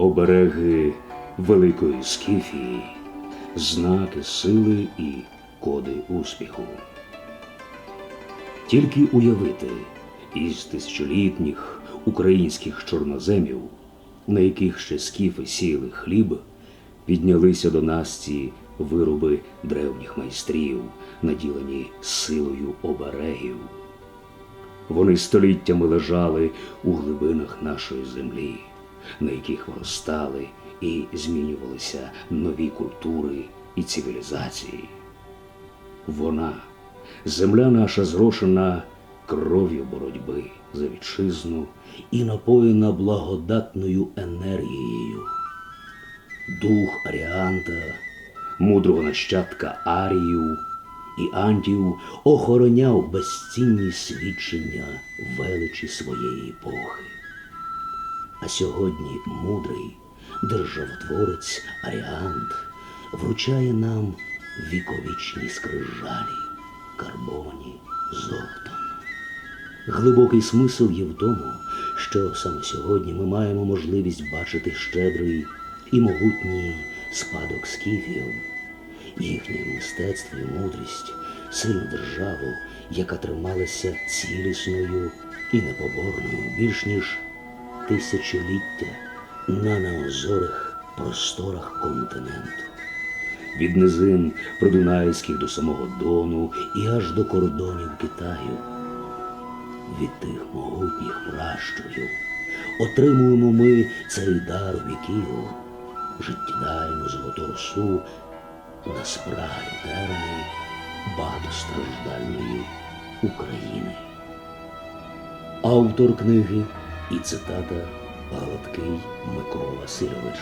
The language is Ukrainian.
обереги великої скіфії, знаки сили і коди успіху. Тільки уявити із тисячолітніх українських чорноземів, на яких ще скіфи сіяли хліб, піднялися до нас ці вироби древніх майстрів, наділені силою оберегів. Вони століттями лежали у глибинах нашої землі, на яких виростали і змінювалися нові культури і цивілізації. Вона, земля наша зрошена кров'ю боротьби за вітчизну і напоєна благодатною енергією. Дух Аріанта, мудрого нащадка Арію і Антів охороняв безцінні свідчення величі своєї епохи. А сьогодні мудрий державотворець Аріант вручає нам віковічні скрижалі, карбовані золотом. Глибокий смисл є в тому, що саме сьогодні ми маємо можливість бачити щедрий і могутній спадок скіфів, їхнє мистецтво і мудрість, сильну державу, яка трималася цілісною і непоборною більш ніж тисячоліття на неозорих просторах континенту. Від низин Продунайських до самого Дону і аж до кордонів Китаю. Від тих могутніх пращурів отримуємо ми цей дар віків, життєдайну золоту росу на спраглі терни багатостраждальної України. Автор книги і цитата Галаткий Микола Васильович.